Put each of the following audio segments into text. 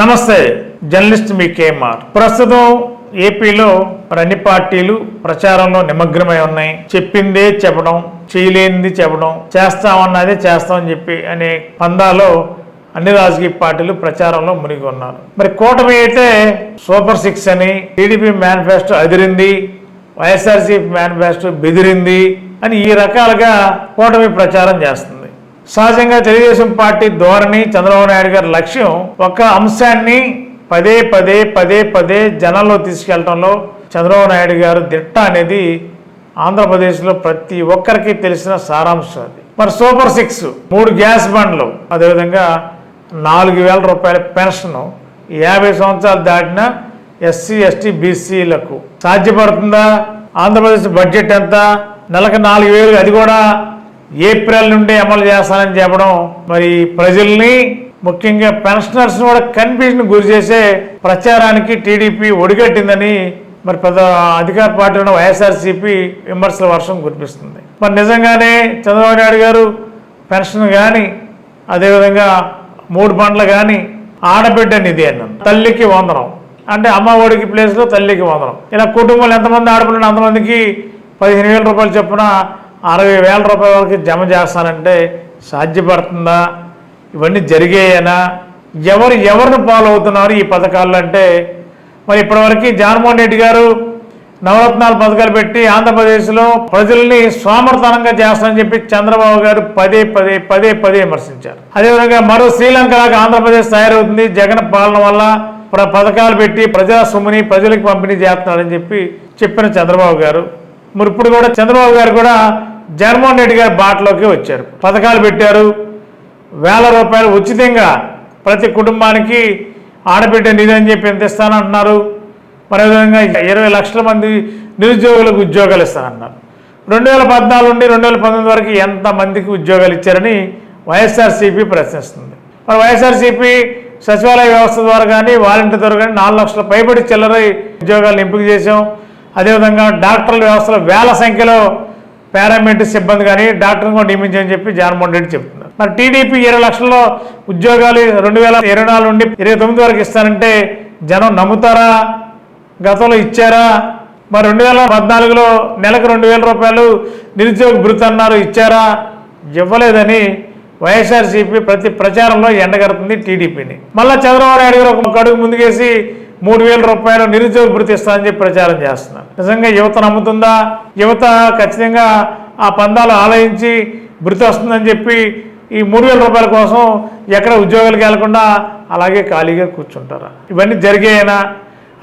నమస్తే జర్నలిస్ట్ మీ కేఎంఆర్. ప్రస్తుతం ఏపీలో మరి అన్ని పార్టీలు ప్రచారంలో నిమగ్నమై ఉన్నాయి. చెప్పిందే చెప్పడం చేయలేనిది చెప్పడం చేస్తామన్నదే చేస్తామని చెప్పి అనే పందాలో అన్ని రాజకీయ పార్టీలు ప్రచారంలో మునిగి ఉన్నారు. మరి కూటమి అయితే సూపర్ సిక్స్ అని టీడీపీ మేనిఫెస్టో అదిరింది వైఎస్ఆర్సీపీ మేనిఫెస్టో బెదిరింది అని ఈ రకాలుగా కూటమి ప్రచారం చేస్తుంది. సహజంగా తెలుగుదేశం పార్టీ ధోరణి చంద్రబాబు నాయుడు గారి లక్ష్యం ఒక అంశాన్ని పదే పదే పదే పదే జనంలో తీసుకెళ్ళడంలో చంద్రబాబు నాయుడు గారు దిట్ట అనేది ఆంధ్రప్రదేశ్లో ప్రతి ఒక్కరికి తెలిసిన సారాంశం అది. మరి సూపర్ సిక్స్ మూడు గ్యాస్ బండ్లు అదేవిధంగా నాలుగు వేల రూపాయల పెన్షన్ యాభై సంవత్సరాలు దాటిన ఎస్సీ ఎస్టీ బీసీలకు సాధ్యపడుతుందా? ఆంధ్రప్రదేశ్ బడ్జెట్ ఎంత? నెలకు నాలుగు వేలు అది కూడా ఏప్రిల్ నుండి అమలు చేస్తానని చెప్పడం మరి ప్రజల్ని ముఖ్యంగా పెన్షనర్స్ కూడా కన్ఫ్యూజన్ గురి చేసే ప్రచారానికి టీడీపీ ఒడిగట్టిందని మరి పెద్ద అధికార పార్టీ ఉన్న వైఎస్ఆర్సీపీ విమర్శల వర్షం కురిపిస్తుంది. మరి నిజంగానే చంద్రబాబు నాయుడు గారు పెన్షన్ కానీ అదేవిధంగా మూడు బండ్లు కానీ ఆడబిడ్డ నిధి అన్నాను తల్లికి వందనం. అంటే అమ్మ ఒడికి ప్లేస్లో తల్లికి వందనం. ఇలా కుటుంబంలో ఎంతమంది ఆడపిల్లలు అంతమందికి పదిహేను వేల రూపాయలు చొప్పున అరవై వేల రూపాయల వరకు జమ చేస్తానంటే సాధ్యపడుతుందా? ఇవన్నీ జరిగాయనా? ఎవరు ఎవరిని పాలవుతున్నారు ఈ పథకాలు అంటే? మరి ఇప్పటివరకు జగన్మోహన్ రెడ్డి గారు నవరత్నాలు పథకాలు పెట్టి ఆంధ్రప్రదేశ్లో ప్రజల్ని సోమర్థనంగా చేస్తానని చెప్పి చంద్రబాబు గారు పదే పదే పదే పదే విమర్శించారు. అదేవిధంగా మరో శ్రీలంక ఆంధ్రప్రదేశ్ తయారవుతుంది. జగన్ పాలన వల్ల పథకాలు పెట్టి ప్రజా సొమ్ముని ప్రజలకు పంపిణీ చేస్తున్నాడని చెప్పి చెప్పిన చంద్రబాబు గారు. మరి ఇప్పుడు కూడా చంద్రబాబు గారు కూడా జగన్మోహన్ రెడ్డి గారి బాటలోకి వచ్చారు. పథకాలు పెట్టారు. వేల రూపాయలు ఉచితంగా ప్రతి కుటుంబానికి ఆడబిడ్డ నిధి అని చెప్పి ఎంత ఇస్తానంటున్నారు? మరి అదేవిధంగా ఇరవై లక్షల మంది నిరుద్యోగులకు ఉద్యోగాలు ఇస్తానన్నారు. రెండు వేల పద్నాలుగు నుండి రెండు వేల పంతొమ్మిది వరకు ఎంతమందికి ఉద్యోగాలు ఇచ్చారని వైఎస్ఆర్సీపీ ప్రశ్నిస్తుంది. మరి వైఎస్ఆర్సీపీ సచివాలయ వ్యవస్థ ద్వారా కానీ వాలంటీర్ ద్వారా కానీ నాలుగు లక్షల పైబడి చిల్లర ఉద్యోగాలను ఎంపిక చేశాం. అదేవిధంగా డాక్టర్ల వ్యవస్థలో వేల సంఖ్యలో పారామెడిక్ సిబ్బంది కానీ డాక్టర్ని కూడా నియమించని చెప్పి జగన్మోహన్ రెడ్డి చెప్తున్నారు. మరి టీడీపీ ఇరవై లక్షల్లో ఉద్యోగాలు రెండు వేల ఇరవై నాలుగు నుండి ఇరవై తొమ్మిది వరకు ఇస్తానంటే జనం నమ్ముతారా? గతంలో ఇచ్చారా? మరి రెండు వేల పద్నాలుగులో నెలకు రెండు వేల రూపాయలు నిరుద్యోగ భృతి అన్నారు ఇచ్చారా? ఇవ్వలేదని వైఎస్ఆర్సీపీ ప్రతి ప్రచారంలో ఎండగడుతుంది టీడీపీని. మళ్ళా చంద్రబాబు నాయుడు గారు ఒక అడుగు ముందుకేసి మూడు వేల రూపాయలు నిరుద్యోగ భృతి ఇస్తానని చెప్పి ప్రచారం చేస్తున్నారు. నిజంగా యువత నమ్ముతుందా? యువత ఖచ్చితంగా ఆ పందాలు ఆలయించి భృతి వస్తుందని చెప్పి ఈ మూడు వేల రూపాయల కోసం ఎక్కడ ఉద్యోగాలకు వెళ్ళకుండా అలాగే ఖాళీగా కూర్చుంటారా? ఇవన్నీ జరిగేనా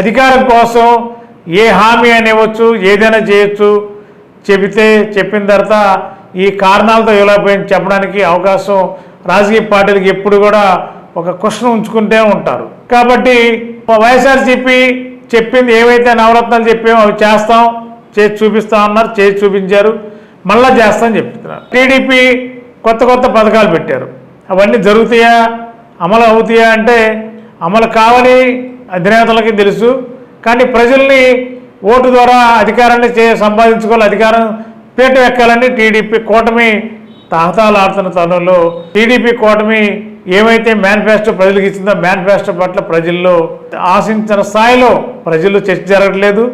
అధికారం కోసం ఏ హామీ అనేవచ్చు ఏదైనా చేయొచ్చు చెబితే చెప్పిన తర్వాత ఈ కారణాలతో ఇవ్వలేకపోయింది చెప్పడానికి అవకాశం రాజకీయ పార్టీలకు ఎప్పుడు కూడా ఒక క్వశ్చన్ ఉంచుకుంటే ఉంటారు. కాబట్టి వైఎస్ఆర్సీపీ చెప్పింది ఏవైతే నవరత్నాలు చెప్పామో అవి చేస్తాం చేసి చూపిస్తాం అన్నారు చేసి చూపించారు మళ్ళా చేస్తామని చెప్తున్నారు. టీడీపీ కొత్త కొత్త పథకాలు పెట్టారు. అవన్నీ జరుగుతాయా? అమలు అవుతాయా అంటే అమలు కావని అధినేతలకి తెలుసు. కానీ ప్రజల్ని ఓటు ద్వారా అధికారాన్ని చే సంపాదించుకోవాలి అధికారం పీట ఎక్కాలని టీడీపీ కూటమి తాహతాలాడుతున్న తరుణంలో టీడీపీ కూటమి ఏమైతే మేనిఫెస్టో ప్రజలకు ఇచ్చిందో మేనిఫెస్టో పట్ల ప్రజల్లో ఆశించిన స్థాయిలో ప్రజలు చర్చ జరగట్లేదు.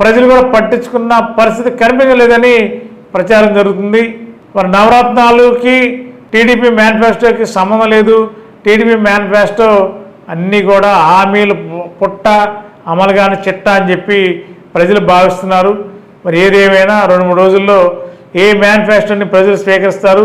ప్రజలు కూడా పట్టించుకున్న పరిస్థితి కనిపించలేదని ప్రచారం జరుగుతుంది. మరి నవరత్నాలకి టీడీపీ మేనిఫెస్టోకి సంబంధం లేదు. టీడీపీ మేనిఫెస్టో అన్నీ కూడా హామీలు పుట్ట అమలు కాని చిట్ట అని చెప్పి ప్రజలు భావిస్తున్నారు. మరి ఏదేమైనా రెండు మూడు రోజుల్లో ఏ మేనిఫెస్టోని ప్రజలు స్వీకరిస్తారు?